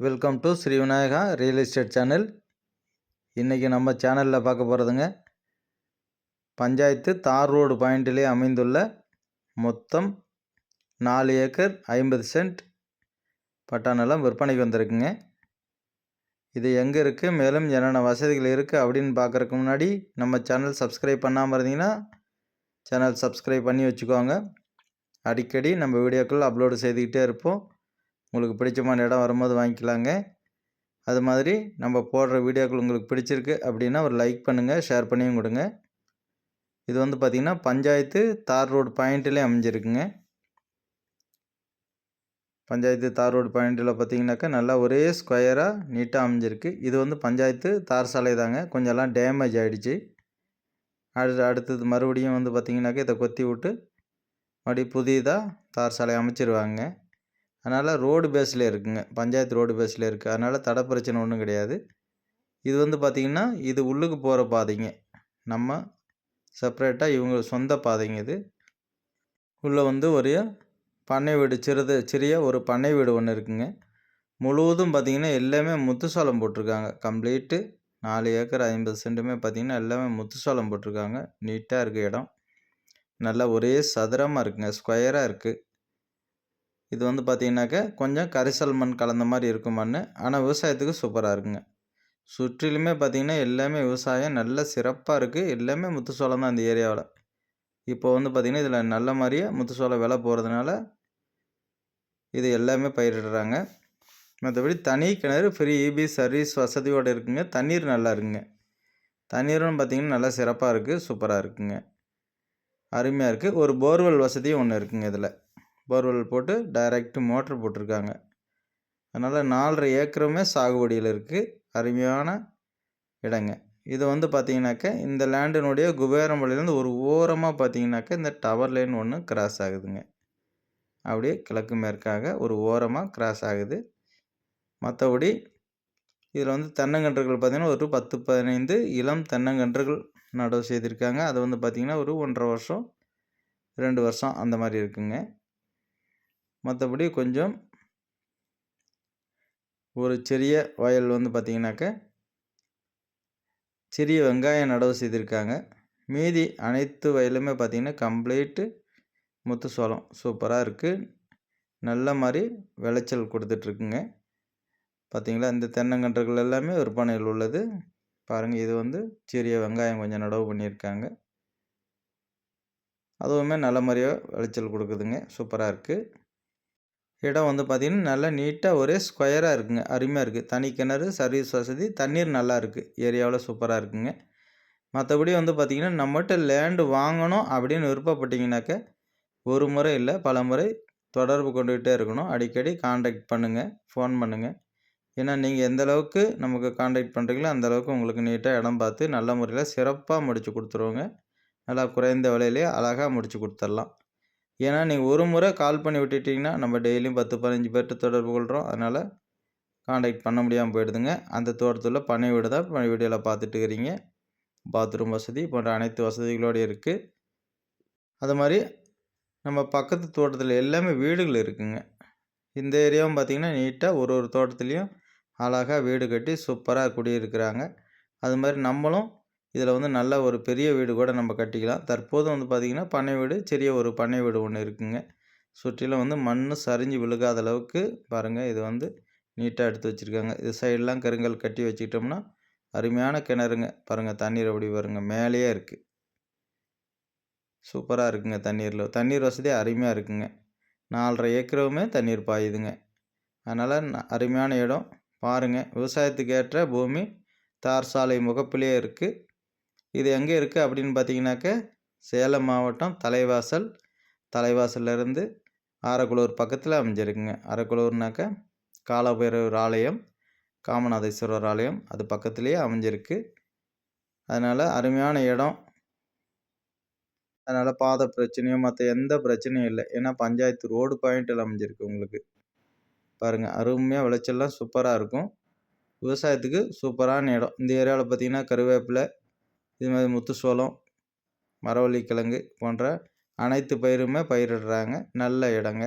Welcome to Sri Vinayaka real estate channel இன்றைக்கி நம்ம சேனலில் பார்க்க போகிறதுங்க பஞ்சாயத்து தார் ரோடு பாயிண்டிலே அமைந்துள்ள மொத்தம் நாலு ஏக்கர் ஐம்பது சென்ட் பட்டா நிலம் விற்பனைக்கு வந்திருக்குங்க. இது எங்கே இருக்குது மேலும் என்னென்ன வசதிகள் இருக்குது அப்படின்னு பார்க்குறக்கு முன்னாடி நம்ம சேனல் சப்ஸ்கிரைப் பண்ணாமல் இருந்தீங்கன்னா சேனல் சப்ஸ்கிரைப் பண்ணி வச்சுக்கோங்க. அடிக்கடி நம்ம வீடியோக்கள் அப்லோடு செய்துக்கிட்டே இருப்போம். உங்களுக்கு பிடிச்சமான இடம் வரும்போது வாங்கிக்கலாங்க. அது மாதிரி நம்ம போடுற வீடியோக்கள் உங்களுக்கு பிடிச்சிருக்கு அப்படின்னா ஒரு லைக் பண்ணுங்கள் ஷேர் பண்ணியும் கொடுங்க. இது வந்து பார்த்திங்கன்னா பஞ்சாயத்து தார் ரோடு பாயிண்ட்லேயே அமைஞ்சிருக்குங்க. பஞ்சாயத்து தார் ரோடு பாயிண்ட்டில் பார்த்தீங்கன்னாக்கா நல்லா ஒரே ஸ்கொயராக நீட்டாக அமைஞ்சிருக்கு. இது வந்து பஞ்சாயத்து தார் சாலை தாங்க. கொஞ்சம்லாம் டேமேஜ் ஆகிடுச்சு அடுத்து அடுத்தது மறுபடியும் வந்து பார்த்திங்கனாக்கா இதை கொத்தி விட்டு மறுபடியும் புதிதாக தார் சாலை அமைச்சிருவாங்க. அதனால் ரோடு பேஸில் இருக்குங்க. பஞ்சாயத்து ரோடு பேஸில் இருக்குது அதனால் தடை பிரச்சனை ஒன்றும் கிடையாது. இது வந்து பார்த்திங்கன்னா இது உள்ளுக்கு போகிற பாதைங்க. நம்ம செப்ரேட்டாக இவங்க சொந்த பாதைங்க இது. உள்ளே வந்து ஒரு பண்ணை வீடு சிறிது சிறிய ஒரு பண்ணை வீடு ஒன்று இருக்குங்க. முழுவதும் பார்த்திங்கன்னா எல்லாமே முத்துசோளம் போட்டிருக்காங்க. கம்ப்ளீட்டு நாலு ஏக்கர் ஐம்பது சென்ட்டுமே பார்த்திங்கன்னா எல்லாமே முத்துசோளம் போட்டிருக்காங்க. நீட்டாக இருக்குது இடம். நல்லா ஒரே சதுரமாக இருக்குங்க. ஸ்கொயராக இருக்குது இது வந்து பார்த்திங்கனாக்கா கொஞ்சம் கரிசல் மண் கலந்த மாதிரி இருக்கும் மண். ஆனால் விவசாயத்துக்கு சூப்பராக இருக்குங்க. சுற்றிலுமே பார்த்திங்கன்னா எல்லாமே விவசாயம். நல்ல சிறப்பாக இருக்குது எல்லாமே முத்துசோளம் தான் அந்த ஏரியாவில். இப்போ வந்து பார்த்திங்கன்னா இதில் நல்ல மாதிரியே முத்துசோளம் விலை போகிறதுனால இது எல்லாமே பயிரிடுறாங்க. மற்றபடி தனி கிணறு ஃப்ரீ இபி சர்வீஸ் வசதியோடு இருக்குங்க. தண்ணீர் நல்லா இருக்குங்க. தண்ணீரும் பார்த்திங்கன்னா நல்லா சிறப்பாக இருக்குது சூப்பராக இருக்குங்க. அருமையாக இருக்குது ஒரு போர்வெல் வசதியும் ஒன்று இருக்குங்க இதில். போர்வெல் போட்டு டைரக்ட் மோட்ரு போட்டிருக்காங்க. அதனால் நாலரை ஏக்கருமே சாகுபடியில் இருக்குது அருமையான இடங்க. இது வந்து பார்த்திங்கனாக்க இந்த லேண்டினுடைய குபேரம்பள்ளியிலேருந்து ஒரு ஓரமாக பார்த்திங்கனாக்க இந்த டவர் லைன் ஒன்று கிராஸ் ஆகுதுங்க. அப்படியே கிழக்கு மேற்காக ஒரு ஓரமாக கிராஸ் ஆகுது. மற்றபடி இதில் வந்து தென்னங்கன்றுகள் பார்த்திங்கன்னா ஒரு பத்து பதினைந்து இளம் தென்னங்கன்றுகள் நடவு செய்திருக்காங்க. அது வந்து பார்த்திங்கன்னா ஒரு ஒன்றரை வருஷம் ரெண்டு வருஷம் அந்த மாதிரி இருக்குங்க. மற்றபடி கொஞ்சம் ஒரு சிறிய வயல் வந்து பார்த்திங்கனாக்க சிறிய வெங்காயம் நடவு செய்திருக்காங்க. மீதி அனைத்து வயலுமே பார்த்திங்கன்னா கம்ப்ளீட்டு முத்து சோளம். சூப்பராக இருக்குது நல்ல மாதிரி விளைச்சல் கொடுத்துட்ருக்குங்க. பார்த்திங்களா இந்த தென்னங்கன்றுகள் எல்லாமே விற்பனையில் உள்ளது. பாருங்கள் இது வந்து சிறிய வெங்காயம் கொஞ்சம் நடவு பண்ணியிருக்காங்க. அதுவுமே நல்ல மாதிரியாக விளைச்சல் கொடுக்குதுங்க. சூப்பராக இருக்குது இடம் வந்து பார்த்திங்கன்னா நல்லா நீட்டாக ஒரே ஸ்கொயராக இருக்குங்க. அருமையாக இருக்குது தனி கிணறு சர்வீஸ் வசதி தண்ணீர் நல்லா இருக்குது ஏரியாவில் சூப்பராக இருக்குங்க. மற்றபடி வந்து பார்த்திங்கன்னா நம்மகிட்ட லேண்டு வாங்கணும் அப்படின்னு விருப்பப்பட்டிங்கனாக்க ஒரு முறை இல்லை பல முறை தொடர்பு கொண்டுக்கிட்டே இருக்கணும். அடிக்கடி காண்டாக்ட் பண்ணுங்கள் ஃபோன் பண்ணுங்கள் ஏன்னா நீங்கள் எந்த அளவுக்கு நமக்கு காண்டாக்ட் பண்ணுறீங்களோ அந்தளவுக்கு உங்களுக்கு நீட்டாக இடம் பார்த்து நல்ல முறையில் சிறப்பாக முடித்து கொடுத்துருவோங்க. நல்லா குறைந்த விலையிலேயே அழகாக முடித்து கொடுத்துர்லாம். ஏன்னா நீங்கள் ஒரு முறை கால் பண்ணி விட்டுட்டிங்கன்னா நம்ம டெய்லியும் பத்து பதினஞ்சு பேர்கிட்ட தொடர்பு கொள்கிறோம் அதனால் காண்டாக்ட் பண்ண முடியாமல் போயிடுதுங்க. அந்த தோட்டத்தில் பனை வீடு தான் வீடியோவில் பார்த்துட்டு இருக்கிறீங்க. பாத்ரூம் வசதி போன்ற அனைத்து வசதிகளோடு இருக்குது அது மாதிரி நம்ம பக்கத்து தோட்டத்தில் எல்லாமே வீடுகள் இருக்குங்க. இந்த ஏரியாவும் பார்த்திங்கன்னா நீட்டாக ஒரு ஒரு தோட்டத்துலேயும் அழகாக வீடு கட்டி சூப்பராக குடியிருக்கிறாங்க. அது மாதிரி நம்மளும் இதில் வந்து நல்ல ஒரு பெரிய வீடு கூட நம்ம கட்டிக்கலாம். தற்போது வந்து பார்த்திங்கன்னா பண்ணை வீடு சிறிய ஒரு பண்ணை வீடு ஒன்று இருக்குங்க. சுற்றிலும் வந்து மண் சரிஞ்சு விழுகாத அளவுக்கு பாருங்கள் இது வந்து நீட்டாக எடுத்து வச்சுருக்காங்க. இது சைடெலாம் கருங்கல் கட்டி வச்சுக்கிட்டோம்னா அருமையான கிணறுங்க. பாருங்கள் தண்ணீர் அப்படி பாருங்கள் மேலேயே இருக்குது சூப்பராக இருக்குங்க தண்ணீரில். தண்ணீர் வசதி அருமையாக இருக்குங்க. நாலரை ஏக்கரவுமே தண்ணீர் பாயுதுங்க. அதனால் அருமையான இடம். பாருங்கள் விவசாயத்துக்கு ஏற்ற பூமி தார் சாலை முகப்பிலே இருக்குது இது எங்கே இருக்குது அப்படின்னு பார்த்தீங்கன்னாக்க சேலம் மாவட்டம் தலைவாசல். தலைவாசல்லேருந்து ஆரக்குளூர் பக்கத்தில் அமைஞ்சிருக்குங்க. அரக்குளூர்னாக்க காலபைரவர் ஆலயம் காமநாதேஸ்வரர் ஆலயம் அது பக்கத்துலேயே அமைஞ்சிருக்கு. அதனால் அருமையான இடம். அதனால் பாதை பிரச்சனையும் மற்ற எந்த பிரச்சனையும் இல்லை. ஏன்னா பஞ்சாயத்து ரோடு பாயிண்டில் அமைஞ்சிருக்கு உங்களுக்கு. பாருங்கள் அருமையாக விளைச்சல்லாம் சூப்பராக இருக்கும். விவசாயத்துக்கு சூப்பரான இடம். இந்த ஏரியாவில் பார்த்திங்கன்னா கருவேப்பிலை இது மாதிரி முத்துச்சோளம் மரவள்ளி கிழங்கு போன்ற அனைத்து பயிருமே பயிரிடுறாங்க. நல்ல இடங்க.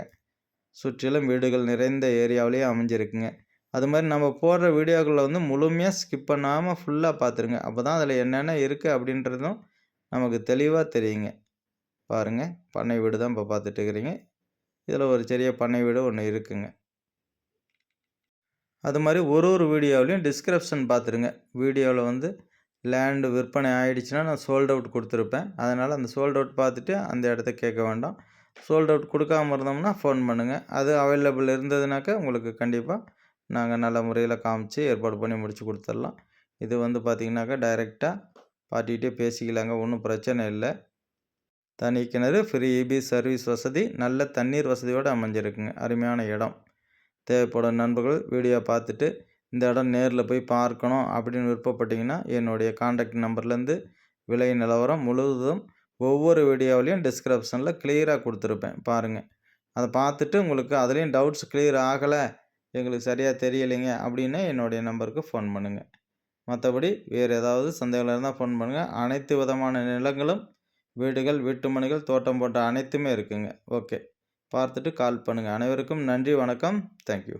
சுற்றிலும் வீடுகள் நிறைந்த ஏரியாவிலேயே அமைஞ்சிருக்குங்க. அது மாதிரி நம்ம போடுற வீடியோக்களில் வந்து முழுமையாக ஸ்கிப் பண்ணாமல் ஃபுல்லாக பார்த்துருங்க. அப்போ தான் அதில் என்னென்ன இருக்குது அப்படின்றதும் நமக்கு தெளிவாக தெரியுங்க. பாருங்கள் பண்ணை வீடு தான் இப்போ பார்த்துட்டு இருக்கிறீங்க இதில் ஒரு சிறிய பண்ணை வீடு ஒன்று இருக்குங்க. அது மாதிரி ஒரு ஒரு வீடியோவிலையும் டிஸ்கிரிப்ஷன் பார்த்துருங்க. வீடியோவில் வந்து லேண்டு விற்பனை ஆகிடுச்சுன்னா நான் சோல்ட் அவுட் கொடுத்துருப்பேன். அதனால் அந்த சோல்ட் அவுட் பார்த்துட்டு அந்த இடத்த கேட்க வேண்டாம். சோல்ட் அவுட் கொடுக்காம இருந்தோம்னா ஃபோன் பண்ணுங்கள் அது அவைலபிள் இருந்ததுனாக்கா உங்களுக்கு கண்டிப்பாக நாங்கள் நல்ல முறையில் காமிச்சு ஏற்பாடு பண்ணி முடித்து கொடுத்துடலாம். இது வந்து பார்த்திங்கனாக்கா டைரெக்டாக பார்ட்டிகிட்டே பேசிக்கலாங்க. ஒன்றும் பிரச்சனை இல்லை. தனி கிணறு ஃப்ரீ இபி சர்வீஸ் வசதி நல்ல தண்ணீர் வசதியோடு அமைஞ்சிருக்குங்க. அருமையான இடம். தேவைப்படும் நண்பர்கள் வீடியோ பார்த்துட்டு இந்த இடம் நேரில் போய் பார்க்கணும் அப்படின்னு விருப்பப்பட்டிங்கன்னா என்னுடைய காண்டாக்ட் நம்பர்லேருந்து விலை நிலவரம் முழுவதும் ஒவ்வொரு வீடியோவிலையும் டிஸ்கிரிப்ஷனில் கிளியராக கொடுத்துருப்பேன். பாருங்கள் அதை பார்த்துட்டு உங்களுக்கு அதுலேயும் டவுட்ஸ் கிளியர் ஆகலை எங்களுக்கு சரியாக தெரியலைங்க அப்படின்னா என்னுடைய நம்பருக்கு ஃபோன் பண்ணுங்கள் மற்றபடி வேறு ஏதாவது சந்தேகம் இருந்தால் ஃபோன் பண்ணுங்கள் அனைத்து விதமான நிலங்களும் வீடுகள் வீட்டுமனைகள் தோட்டம் போட்ட அனைத்துமே இருக்குங்க. ஓகே பார்த்துட்டு கால் பண்ணுங்கள் அனைவருக்கும் நன்றி வணக்கம். தேங்க்யூ